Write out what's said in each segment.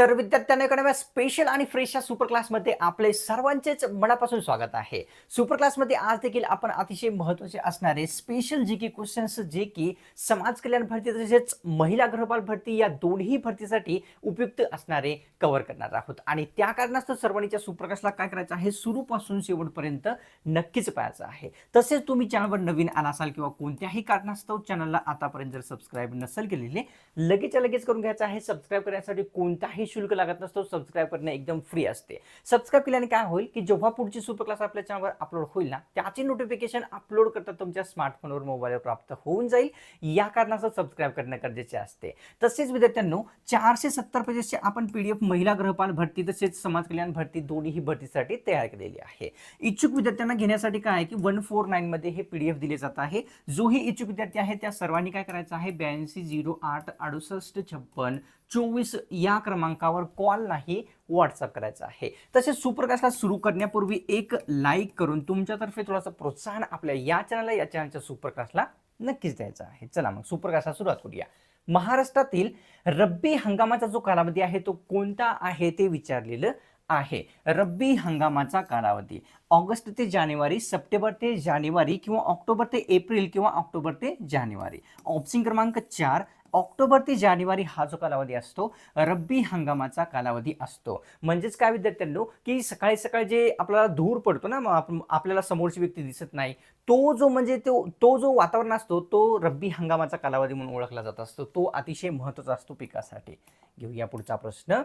तर विद्यार्थ्यांना एका स्पेशल आणि फ्रेश या सुपर क्लासमध्ये आपले सर्वांचेच मनापासून स्वागत आहे. सुपर क्लासमध्ये आज देखील आपण अतिशय महत्त्वाचे असणारे स्पेशल जे की क्वेश्चन्स जे की समाज कल्याण भरती तसेच महिला गृहपाल भरती या दोन्ही भरतीसाठी उपयुक्त असणारे कव्हर करणार आहोत. आणि त्या कारणास्तव सर्वांच्या सुपर क्लासला काय करायचं आहे? सुरूपासून शेवटपर्यंत नक्कीच पाहायचं आहे. तसेच तुम्ही चॅनलवर नवीन आला असाल किंवा कोणत्याही कारणास्तव चॅनलला आतापर्यंत जर सबस्क्राईब नसेल केलेले लगेचच्या लगेच करून घ्यायचं आहे. सबस्क्राईब करण्यासाठी कोणताही शुल्क लागत नसतो सबस्क्राईब करणे एकदम फ्री असते. सबस्क्राईब केल्याने काय होईल की जेव्हा पुढची सुपर क्लास आपल्या चॅनलवर अपलोड होईल ना त्याचे नोटिफिकेशन अपलोड करता तुमच्या स्मार्टफोनवर मोबाईलवर प्राप्त होऊन जाईल. या कारणाचं सबस्क्राईब करणे गरजेचे असते. तसेच विद्यार्थ्यांनो चारशे सत्तर पेजेसचे आपण पीडीएफ महिला गृहपाल भरती तसेच समाज कल्याण भरती दोन्ही भरतीसाठी तयार केलेली आहे. इच्छुक विद्यार्थ्यांना घेण्यासाठी काय आहे की वन फोर नाईन मध्ये हे पीडीएफ दिले जात आहे. जोही इच्छुक विद्यार्थी आहे त्या सर्वांनी काय करायचं आहे? ब्याऐंशी झिरो आठ अडुसष्ट छप्पन चोवीस या क्रमांक क्रमांकावर कॉल नाही व्हॉट्सअप करायचा आहे. तसेच सुप्रकाशला सुरू करण्यापूर्वी एक लाईक करून तुमच्यातर्फे थोडासा प्रोत्साहन आपल्या या चॅनलला या चॅनलच्या सुप्रकाशला नक्कीच द्यायचं आहे. चला मग सुप्रकाशला सुरुवात करूया. महाराष्ट्रातील रब्बी हंगामाचा जो कालावधी आहे तो कोणता आहे ते विचारलेलं आहे. रब्बी हंगामाचा कालावधी. ऑगस्ट ते जानेवारी सप्टेंबर ते जानेवारी किंवा ऑक्टोबर ते एप्रिल किंवा ऑक्टोबर ते जानेवारी. ऑप्शन क्रमांक चार ऑक्टोबर ते जानेवारी हा जो कालावधी असतो रब्बी हंगामाचा कालावधी असतो. म्हणजेच काय विद्यार्थ्यांनो की सकाळी सकाळी जे आपल्याला धूर पडतो ना मग आपल्याला समोरची व्यक्ती दिसत नाही तो जो म्हणजे तो तो जो वातावरण असतो तो रब्बी हंगामाचा कालावधी म्हणून ओळखला जात असतो. तो अतिशय महत्त्वाचा असतो पिकासाठी. घेऊया पुढचा प्रश्न.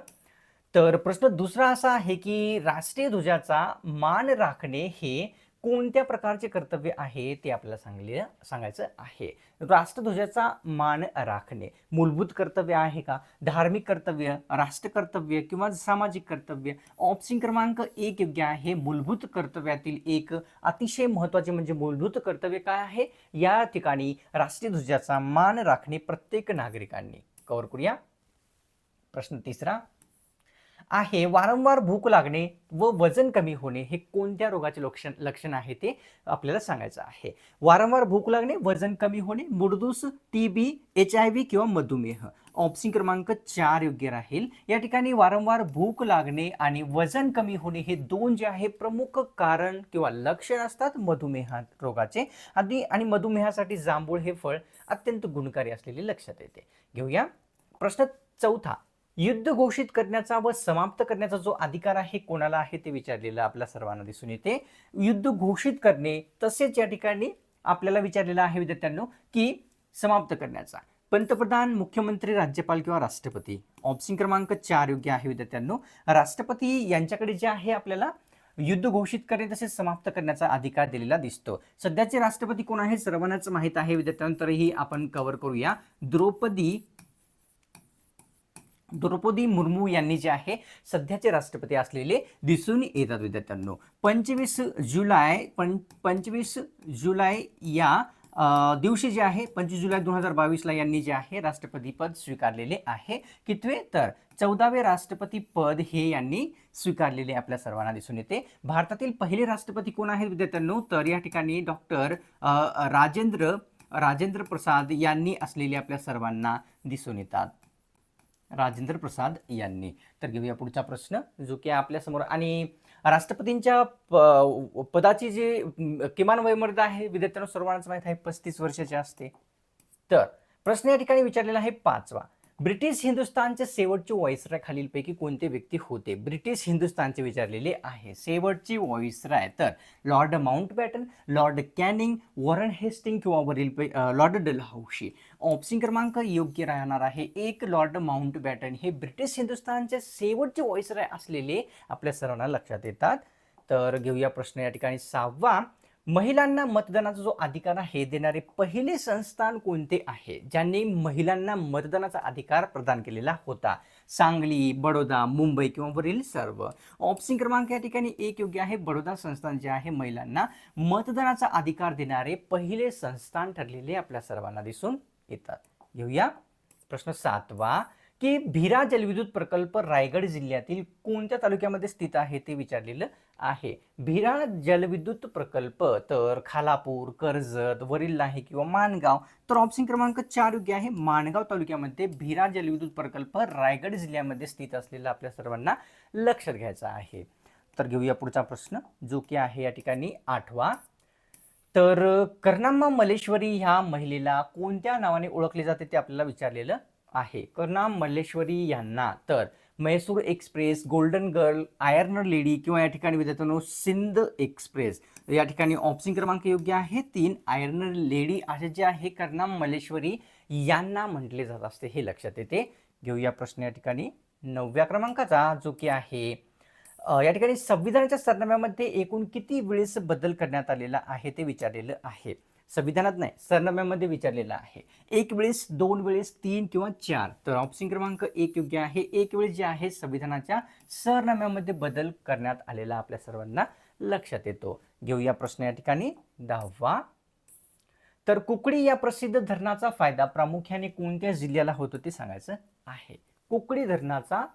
तर प्रश्न दुसरा असा आहे की राष्ट्रीय ध्वजाचा मान राखणे हे कोणत्या प्रकारचे कर्तव्य आहे ते आपल्याला सांगले सांगायचं आहे. राष्ट्रध्वजाचा मान राखणे. मूलभूत कर्तव्य आहे का? धार्मिक कर्तव्य राष्ट्र कर्तव्य किंवा सामाजिक कर्तव्य? ऑप्शन क्रमांक एक योग्य आहे. मूलभूत कर्तव्यातील एक अतिशय महत्त्वाचे म्हणजे मूलभूत कर्तव्य काय आहे? या ठिकाणी राष्ट्रध्वजाचा मान राखणे प्रत्येक नागरिकांनी. कवर करूया. प्रश्न तिसरा. आहे. वारंवार भूक लागणे व वजन कमी होणे हे कोणत्या रोगाचे लक्षण लक्षण आहे ते आपल्याला सांगायचं आहे. वारंवार भूक लागणे वजन कमी होणे मुडदूस T B H I V किंवा मधुमेह. ऑप्शन क्रमांक चार योग्य राहील. या ठिकाणी वारंवार भूक लागणे आणि वजन कमी होणे हे दोन जे आहे प्रमुख कारण किंवा लक्षण असतात मधुमेह रोगाचे. आणि आणि मधुमेहासाठी जांभूळ हे फळ अत्यंत गुणकारी असलेले लक्षात येते. घेऊया. प्रश्न चौथा. युद्ध घोषित करण्याचा व समाप्त करण्याचा जो अधिकार आहे कोणाला आहे ते विचारलेलं आपल्या सर्वांना दिसून येते. युद्ध घोषित करणे तसेच या ठिकाणी आपल्याला विचारलेलं आहे विद्यार्थ्यांनो की समाप्त करण्याचा. पंतप्रधान मुख्यमंत्री राज्यपाल किंवा राष्ट्रपती. ऑप्शन क्रमांक चार योग्य आहे विद्यार्थ्यांनो. राष्ट्रपती यांच्याकडे जे आहे आपल्याला युद्ध घोषित करणे तसेच समाप्त करण्याचा अधिकार दिलेला दिसतो. सध्याचे राष्ट्रपती कोण आहे सर्वांनाच माहीत आहे विद्यार्थ्यांतरही आपण कव्हर करूया. द्रौपदी द्रौपदी मुर्मू यांनी जे आहे सध्याचे राष्ट्रपती असलेले दिसून येतात विद्यार्थ्यांनो. पंचवीस जुलै पं पंचवीस जुलै या दिवशी जे आहे पंचवीस जुलै दोन हजार बावीसला यांनी जे आहे राष्ट्रपतीपद स्वीकारलेले आहे. कितवे? तर चौदावे राष्ट्रपती पद हे यांनी स्वीकारलेले आपल्या सर्वांना दिसून येते. भारतातील पहिले राष्ट्रपती कोण आहेत विद्यार्थ्यांनो? तर या ठिकाणी डॉक्टर राजेंद्र राजेंद्र प्रसाद यांनी असलेले आपल्या सर्वांना दिसून येतात. राजेंद्र प्रसाद यांनी. तर घेऊया पुढचा प्रश्न जो की आपल्यासमोर. आणि राष्ट्रपतींच्या प- पदाची जी किमान वयमर्यादा आहे विद्यार्थ्यांना सर्वांनाच माहीत आहे पस्तीस वर्षाची असते. तर प्रश्न या ठिकाणी विचारलेला आहे पाचवा. ब्रिटिश हिंदुस्थानचे शेवटचे वॉइसराय खालीलपैकी कोणते व्यक्ती होते? ब्रिटिश हिंदुस्थानचे विचारलेले आहे. शेवटची वॉइसराय तर lord Mountbatten lord Canning Warren Hasting किंवा वरील लॉर्ड डलहौशी. ऑप्शन क्रमांक योग्य राहणार आहे. एक लॉर्ड माउंटबॅटन हे ब्रिटिश हिंदुस्थानचे शेवटचे व्हॉइसराय असलेले आपल्या सर्वांना लक्षात येतात. तर घेऊया प्रश्न या ठिकाणी सहावा. महिलांना मतदानाचा जो अधिकार आहे देणारे पहिले संस्थान कोणते आहे? ज्यांनी महिलांना मतदानाचा अधिकार प्रदान केलेला होता. सांगली बडोदा मुंबई किंवा वरील सर्व. ऑप्शन क्रमांक या ठिकाणी एक योग्य आहे. बडोदा संस्थान जे आहे महिलांना मतदानाचा अधिकार देणारे पहिले संस्थान ठरलेले आपल्या सर्वांना दिसून येतात. घेऊया. प्रश्न सातवा. की भिरा जलविद्युत प्रकल्प रायगड जिल्ह्यातील कोणत्या तालुक्यामध्ये स्थित आहे ते विचारलेलं आहे. भिरा जलविद्युत प्रकल्प तर खालापूर कर्जत वरील आहे किंवा माणगाव तर ऑप्शन क्रमांक चार योग्य आहे. माणगाव तालुक्यामध्ये भिरा जलविद्युत प्रकल्प रायगड जिल्ह्यामध्ये स्थित असलेला आपल्या सर्वांना लक्षात घ्यायचा आहे. तर घेऊया पुढचा प्रश्न जो की आहे या ठिकाणी आठवा. तर कर्णाम्मा मलेश्वरी ह्या महिलेला कोणत्या नावाने ओळखले जाते ते आपल्याला विचारलेलं आहे. कर्णाम मल्लेश्वरी यांना तर Mysore express golden girl iron lady किंवा या ठिकाणी विद्यार्थ्यांनो सिंध एक्सप्रेस. या ठिकाणी ऑप्शन क्रमांक योग्य आहे. तीन आयर्नर लेडी असे जे आहे कर्णाम मल्लेश्वरी यांना म्हटले जात असते. हे लक्षात येते. घेऊया प्रश्न या ठिकाणी नवव्या क्रमांकाचा जो की आहे या ठिकाणी संविधानाच्या सरनाम्यामध्ये एकूण किती वेळेस बदल करण्यात आलेला आहे ते विचारलेलं आहे. संविधानात नाही सरनाम्यामध्ये विचारलेलं आहे. एक वेळेस दोन वेळेस तीन किंवा चार. तर ऑप्शन क्रमांक एक योग्य आहे. एक वेळेस जे आहे संविधानाच्या सरनाम्यामध्ये बदल करण्यात आलेला आपल्या सर्वांना लक्षात येतो. घेऊया प्रश्न या ठिकाणी. दहावा. तर कुकडी या प्रसिद्ध धरणाचा फायदा प्रामुख्याने कोणत्या जिल्ह्याला होतो ते सांगायचं आहे. कुकडी धरणाचा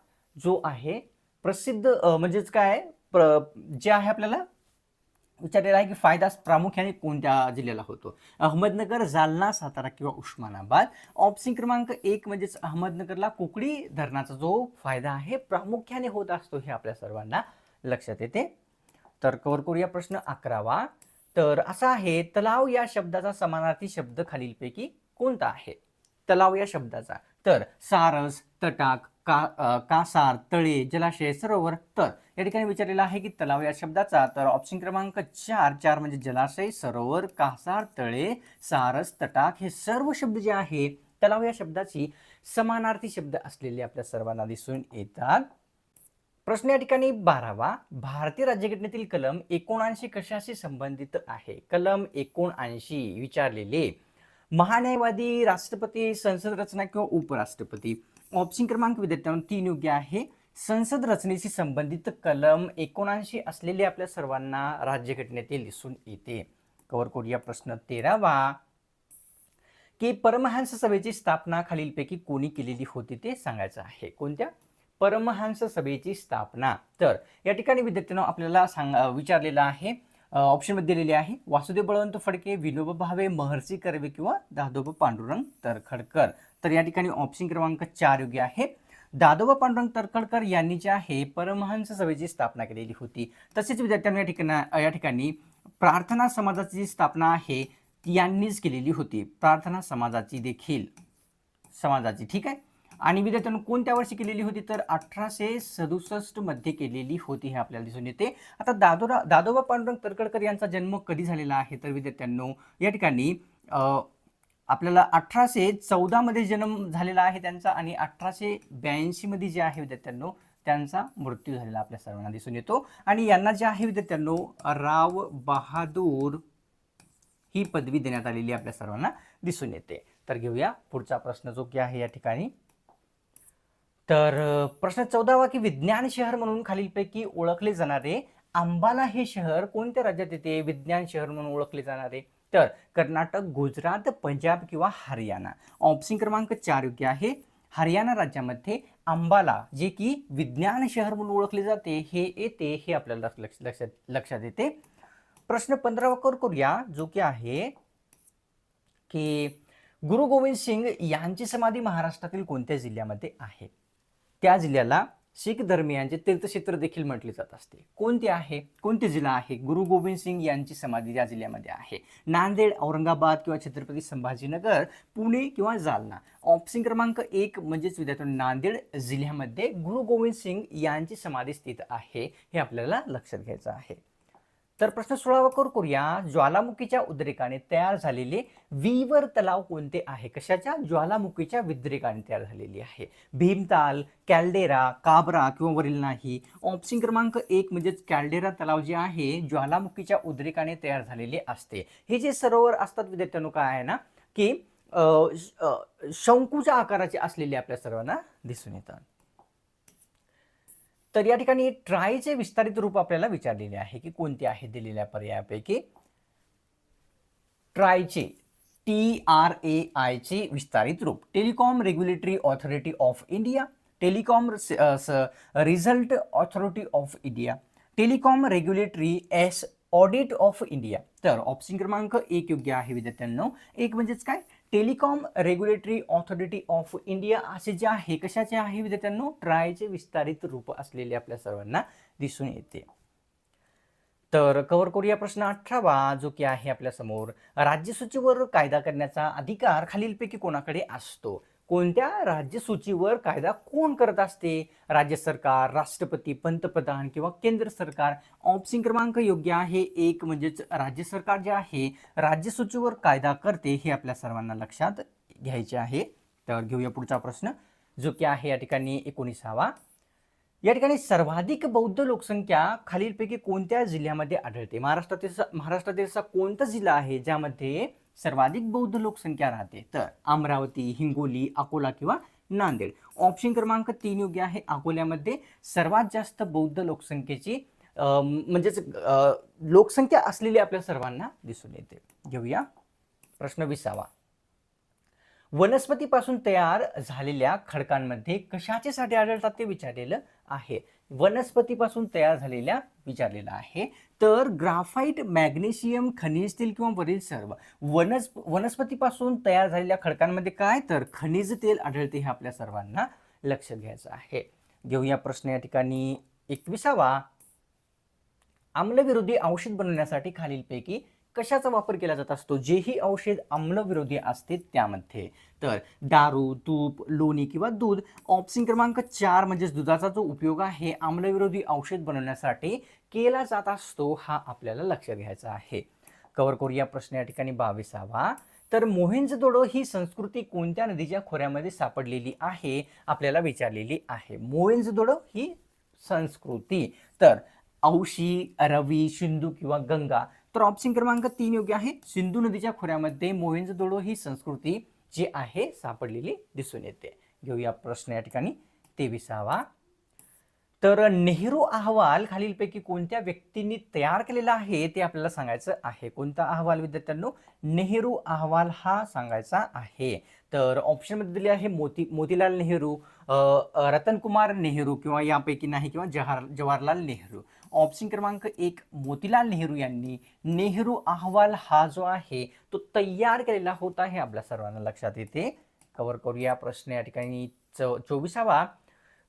जो आहे प्रसिद्ध म्हणजेच काय? प्र जे आहे आपल्याला? विचारलेला आहे की फायदा प्रामुख्याने कोणत्या जिल्ह्याला होतो? अहमदनगर जालना सातारा किंवा उस्मानाबाद. ऑप्शन क्रमांक एक म्हणजेच अहमदनगरला कुकडी धरणाचा जो फायदा आहे प्रामुख्याने होत असतो हे आपल्या सर्वांना लक्षात येते. तर कवर करूया प्रश्न अकरावा. तर असा आहे तलाव या शब्दाचा समानार्थी शब्द खालीलपैकी कोणता आहे? तलाव या शब्दाचा. तर सारस तटाक का कासार तळे जलाशय सरोवर तर या ठिकाणी विचारलेला आहे की तलाव या शब्दाचा तर ऑप्शन क्रमांक चार चार म्हणजे जलाशय सरोवर कासार तळे सारस तटाक हे सर्व शब्द जे आहे तलाव या शब्दाची समानार्थी शब्द असलेले आपल्या सर्वांना दिसून येतात. प्रश्न या ठिकाणी बारावा. भारतीय राज्यघटनेतील कलम एकोणऐंशी कशाशी संबंधित आहे? कलम एकोणऐंशी विचारलेले महान्यायवादी राष्ट्रपती संसद रचना किंवा उपराष्ट्रपती. ऑप्शन क्रमांक विद्यार्थ्यांना तीन योग्य आहे. संसद रचनेशी संबंधित कलम एकोणऐंशी असलेले आपल्या सर्वांना राज्यघटनेतील दिसून येते. कवर करूया प्रश्न तेरावा. की परमहंस सभेची स्थापना खालीलपैकी कोणी केलेली होती ते सांगायचं आहे. कोणत्या? परमहंस सभेची स्थापना. तर या ठिकाणी विद्यार्थ्यांना आपल्याला सांग विचारलेलं आहे. ऑप्शनमध्ये दिलेले आहे वासुदेव बळवंत फडके विनोबा भावे महर्षी कर्वे किंवा दादोबा पांडुरंग तरखडकर. तर या ठिकाणी ऑप्शन क्रमांक चार योग्य आहे. दादोबा पांडुरंग तरखडकर यांनी जे आहे परमहंस सभेची स्थापना केलेली होती. तसेच विद्यार्थ्यांनी या ठिकाणी या ठिकाणी प्रार्थना समाजाची जी स्थापना आहे ती यांनीच केलेली होती. प्रार्थना समाजाची देखील समाजाची ठीक आहे? आणि विद्यार्थ्यांनी कोणत्या वर्षी केलेली होती? तर अठराशे सदुसष्टमध्ये केलेली होती हे आपल्याला दिसून येते. आता दादोरा दादोबा पांडुरंग तरखडकर यांचा जन्म कधी झालेला आहे? तर विद्यार्थ्यांनो या ठिकाणी आपल्याला अठराशे चौदामध्ये जन्म झालेला आहे त्यांचा आणि अठराशे ब्याऐंशीमध्ये जे आहे विद्यार्थ्यांनो त्यांचा मृत्यू झालेला आपल्या सर्वांना दिसून येतो. आणि यांना जे आहे विद्यार्थ्यांनो राव बहादूर ही पदवी देण्यात आलेली आपल्या सर्वांना दिसून येते. तर घेऊया पुढचा प्रश्न जो की आहे या ठिकाणी. तर प्रश्न चौदावा की विज्ञान शहर म्हणून खालीलपैकी ओळखले जाणारे अंबाला हे शहर कोणत्या राज्यात येते? विज्ञान शहर म्हणून ओळखले जाणारे. तर कर्नाटक गुजरात पंजाब किंवा हरियाणा. ऑप्शन क्रमांक चार योग्य आहे. हरियाणा राज्यामध्ये अंबाला जे की विज्ञान शहर म्हणून ओळखले जाते हे येते हे आपल्याला लक्ष लक्षात लक्षात येते. प्रश्न पंधरावा कर करूया जो की आहे की गुरु गोविंद सिंग यांची समाधी महाराष्ट्रातील कोणत्या जिल्ह्यामध्ये आहे? त्या जिल्ह्याला शीख धर्मियांचे तीर्थक्षेत्र देखील म्हटले जात असते. कोणते आहे? कोणते जिल्हा आहे? गुरु गोविंद सिंग यांची समाधी या जिल्ह्यामध्ये आहे. नांदेड औरंगाबाद किंवा छत्रपती संभाजीनगर पुणे किंवा जालना. ऑप्शन क्रमांक एक म्हणजेच विद्यार्थ्यांनो नांदेड जिल्ह्यामध्ये गुरु गोविंद सिंग यांची समाधी स्थित आहे हे आपल्याला लक्षात घ्यायचं आहे. तर प्रश्न सोळावा कर करूया. ज्वालामुखीच्या उद्रेकाने तयार झालेले वीवर तलाव कोणते आहे? कशाच्या? ज्वालामुखीच्या विद्रेकाने तयार झालेली आहे. भीमताल कॅल्डेरा काबरा किंवा वरील नाही. ऑप्शन क्रमांक एक म्हणजेच कॅल्डेरा तलाव जे आहे ज्वालामुखीच्या उद्रेकाने तयार झालेले असते. हे जे सरोवर असतात विद्यार्थ्यांनो काय आहे ना की शंकूच्या आकाराचे असलेले आपल्या सर्वांना दिसून येतात. तर या ठिकाणी ट्रायचे विस्तारित रूप आपल्याला विचारलेले आहे की कोणते आहे दिलेल्या पर्यायापैकी? ट्रायचे टी आर ए आयचे विस्तारित रूप. Telecom regulatory authority of India. Telecom result authority of India. Telecom regulatory S audit of India. तर ऑप्शन क्रमांक एक योग्य आहे विद्यार्थ्यांनो. एक म्हणजेच काय? Telecom regulatory authority of India असे जे आहे कशाचे आहे विद्यार्थ्यांनो? ट्रायचे विस्तारित रूप असलेले आपल्या सर्वांना दिसून येते. तर कव्हर करूया प्रश्न अठरावा जो की आहे आपल्यासमोर राज्यसूचीवर कायदा करण्याचा अधिकार खालीलपैकी कोणाकडे असतो? कोणत्या राज्यसूचीवर कायदा कोण करत असते? राज्य सरकार राष्ट्रपती पंतप्रधान किंवा केंद्र सरकार? ऑप्शन क्रमांक योग्य आहे. एक म्हणजेच राज्य सरकार जे आहे राज्यसूचीवर कायदा करते हे आपल्या सर्वांना लक्षात घ्यायचे आहे. तर घेऊया पुढचा प्रश्न जो की आहे या ठिकाणी एकोणीसावा. या ठिकाणी सर्वाधिक बौद्ध लोकसंख्या खालीलपैकी कोणत्या जिल्ह्यामध्ये आढळते? महाराष्ट्रातील महाराष्ट्रातील असा कोणता जिल्हा आहे ज्यामध्ये सर्वाधिक बौद्ध लोकसंख्या राहते तर अमरावती हिंगोली अकोला किंवा नांदेड. ऑप्शन क्रमांक तीन योग्य आहे. अकोल्यामध्ये सर्वात जास्त बौद्ध लोकसंख्येची म्हणजेच लोकसंख्या असलेली आपल्या सर्वांना दिसून येते. घेऊया प्रश्न विसावा. वनस्पतीपासून तयार झालेल्या खडकांमध्ये कशाचे साठे आढळतात ते विचारलेलं आहे. वनस्पतीपासून तयार झालेल्या विचारलेलं आहे. तर ग्राफाईट मॅग्नेशियम खनिज तेल किंवा वरील सर्व वनस वनस्पतीपासून तयार झालेल्या खडकांमध्ये काय? तर खनिज तेल आढळते हे आपल्या सर्वांना लक्षात घ्यायचं आहे. घेऊया प्रश्न या ठिकाणी. एकविसावा. आम्लविरोधी औषध बनवण्यासाठी खालीलपैकी कशाचा वापर केला जात असतो? जेही औषध आम्लविरोधी असते त्यामध्ये. तर दारू तूप लोणी किंवा दूध ऑप्शन क्रमांक चार म्हणजेच दुधाचा जो उपयोग आहे आम्लविरोधी औषध बनवण्यासाठी केला जात असतो हा आपल्याला लक्षात घ्यायचा आहे. कवर करूया प्रश्न या ठिकाणी बावीसावा. तर मोहेंजोदडो ही संस्कृती कोणत्या नदीच्या खोऱ्यामध्ये सापडलेली आहे? आपल्याला विचारलेली आहे. मोहेंजोदडो ही संस्कृती. तर औशी रवी सिंधू किंवा गंगा तर ऑप्शन क्रमांक तीन योग्य आहे. सिंधू नदीच्या खोऱ्यामध्ये मोहेंजोदडो ही संस्कृती जी आहे सापडलेली दिसून येते. घेऊया प्रश्न या ठिकाणी. तेविसावा. तर नेहरू अहवाल खालीलपैकी कोणत्या व्यक्तींनी तयार केलेला आहे ते आपल्याला सांगायचं आहे. कोणता अहवाल विद्यार्थ्यांनो? नेहरू अहवाल हा सांगायचा आहे. तर ऑप्शनमध्ये दिले आहे मोती मोतीलाल नेहरू रतनकुमार नेहरू किंवा यापैकी नाही किंवा जवाहर जवाहरलाल नेहरू. ऑप्शन क्रमांक एक मोतीलाल नेहरू यांनी नेहरू अहवाल हा जो आहे तो तयार केलेला होता हे आपल्या सर्वांना लक्षात येते. कव्हर करूया प्रश्न या ठिकाणी. चो चोवीसावा.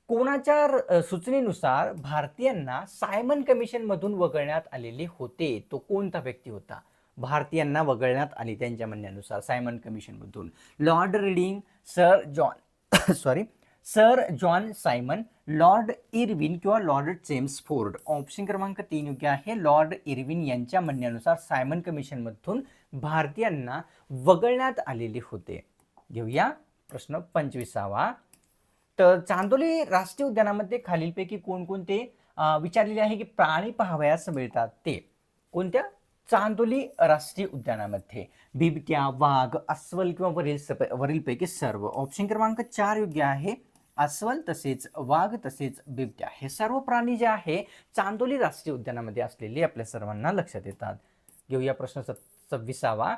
कोणाच्या सूचनेनुसार भारतीयांना सायमन कमिशनमधून वगळण्यात आलेले होते? तो कोणता व्यक्ती होता? भारतीयांना वगळण्यात आली त्यांच्या म्हणण्यानुसार Simon कमिशनमधून lord Reading sir John sorry sir John Simon lord Irwin किंवा लॉर्ड जेम्स फोर्ड. ऑप्शन क्रमांक तीन योग्य आहे. लॉर्ड इरविन यांच्या म्हणण्यानुसार सायमन कमिशनमधून भारतीयांना वगळण्यात आलेले होते. घेऊया प्रश्न पंचवीसावा. तर चांदोली राष्ट्रीय उद्यानामध्ये खालीलपैकी कोणकोणते विचारलेले आहे की प्राणी पाहावयास मिळतात ते? कोणत्या? चांदोली राष्ट्रीय उद्यानामध्ये. बिबट्या वाघ अस्वल किंवा वरील सप- वरीलपैकी सर्व. ऑप्शन क्रमांक चार योग्य आहे. अस्वल तसेच वाघ तसेच बिबट्या हे सर्व प्राणी जे आहे चांदोली राष्ट्रीय उद्यानामध्ये असलेले आपल्या सर्वांना लक्षात येतात. घेऊया प्रश्न सव्वीसावा.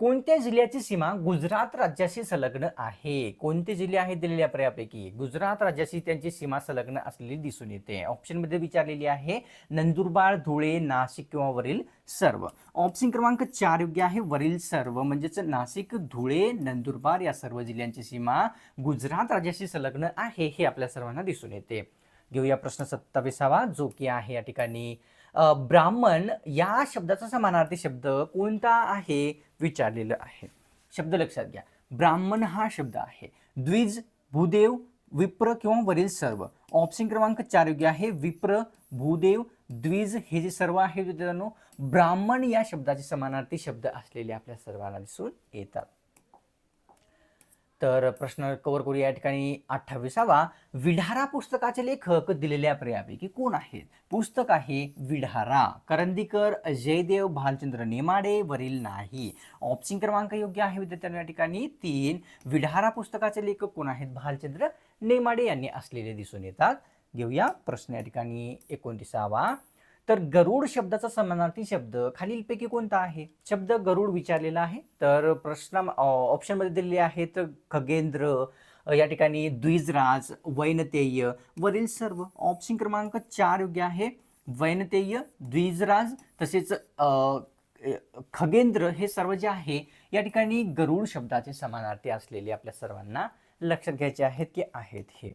कोणत्या जिल्ह्याची सीमा गुजरात राज्याशी संलग्न आहे? कोणते जिल्हे आहेत दिलेल्या पर्यापैकी गुजरात राज्याशी त्यांची सीमा संलग्न असलेली दिसून येते. ऑप्शनमध्ये विचारलेली आहे नंदुरबार धुळे नाशिक किंवा वरील सर्व. ऑप्शन क्रमांक चार योग्य आहे वरील सर्व. म्हणजेच नाशिक धुळे नंदुरबार या सर्व जिल्ह्यांची सीमा गुजरात राज्याशी संलग्न आहे हे आपल्या सर्वांना दिसून येते. घेऊया प्रश्न सत्तावीसावा जो की आहे या ठिकाणी. ब्राह्मण या शब्दाचा समानार्थी शब्द कोणता आहे? विचारलेलं आहे. शब्द लक्षात घ्या. ब्राह्मण हा शब्द आहे. द्विज भूदेव विप्र किंवा वरील सर्व. ऑप्शन क्रमांक चार योग्य आहे. विप्र भूदेव द्विज हे जे सर्व आहे ब्राह्मण या शब्दाचे समानार्थी शब्द असलेले आपल्या सर्वांना दिसून येतात. तर प्रश्न कव्हर करू या ठिकाणी अठ्ठावीसावा. विढारा पुस्तकाचे लेखक दिलेल्या पर्यापैकी कोण आहेत? पुस्तक आहे विढारा. करंदीकर जयदेव भालचंद्र नेमाडे वरील नाही. ऑप्शन क्रमांक योग्य आहे विद्यार्थ्यांना या ठिकाणी. तीन विढारा पुस्तकाचे लेखक कोण आहेत? भालचंद्र नेमाडे यांनी असलेले दिसून येतात. घेऊया प्रश्न या ठिकाणी एकोणतीसावा. तर गरुड शब्दाचा समानार्थी शब्द खालीलपैकी कोणता आहे? शब्द गरुड विचारलेला आहे. तर प्रश्न ऑप्शनमध्ये दिलेले आहेत खगेंद्र या ठिकाणी द्विजराज वैनतेय. वरील सर्व ऑप्शन क्रमांक चार योग्य आहे. वैनतेय द्विजराज तसेच खगेंद्र हे सर्व जे आहे या ठिकाणी गरुड शब्दाचे समानार्थी असलेले आपल्या सर्वांना लक्षात घ्यायचे आहेत की आहेत हे.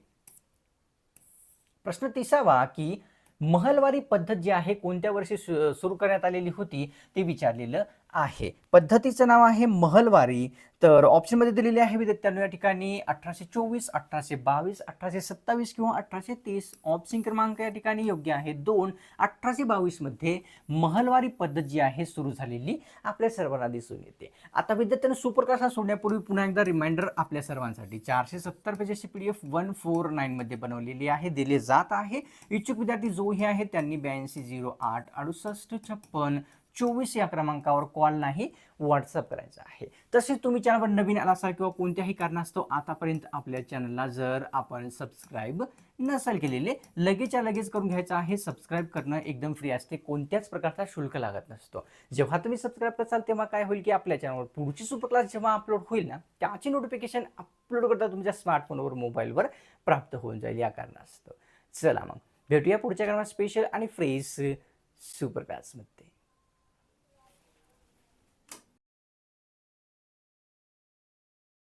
प्रश्न तिसावा की महलवारी पद्धत जी आहे कोणत्या वर्षी सु- सुरू करण्यात आलेली होती ते विचारलेलं. आहे. पद्धतीचं नाव आहे महलवारी. तर ऑप्शनमध्ये दिलेले आहे विद्यार्थ्यांनो या ठिकाणी अठराशे चोवीस अठराशे बावीस अठराशे सत्तावीस किंवा अठराशे तीस. ऑप्शन क्रमांक या ठिकाणी योग्य आहे. दोन अठराशे बावीसमध्ये महलवारी पद्धत जी आहे सुरू झालेली आपल्या सर्वांना दिसून येते. आता विद्यार्थ्यांना सुपर सोडण्यापूर्वी पुन्हा एकदा रिमाइंडर आपल्या सर्वांसाठी. चारशे सत्तर पेजेसची P D F one four नाईनमध्ये बनवलेली आहे दिले जात आहे. इच्छुक विद्यार्थी जोही आहे त्यांनी ब्याऐंशी झिरो आठ अडुसष्ट छप्पन चोवीस या क्रमांकावर कॉल नाही व्हॉट्सअप करायचा आहे. तसेच तुम्ही चॅनलवर नवीन आला असाल किंवा कोणत्याही कारणास्तव आतापर्यंत आपल्या चॅनलला जर आपण सबस्क्राईब नसाल केलेले लगेचच्या लगेच करून घ्यायचं आहे. सबस्क्राईब करणं एकदम फ्री असते. कोणत्याच प्रकारचा शुल्क लागत नसतो. जेव्हा तुम्ही सबस्क्राईब कराल तेव्हा काय होईल की आपल्या चॅनलवर पुढची सुपर क्लास जेव्हा अपलोड होईल ना त्याची नोटिफिकेशन अपलोड करता तुमच्या स्मार्टफोनवर मोबाईलवर प्राप्त होऊन जाईल या कारणास्तव. चला मग भेटूया पुढच्या क्रमात स्पेशल आणि फ्रेश सुपर क्लासमध्ये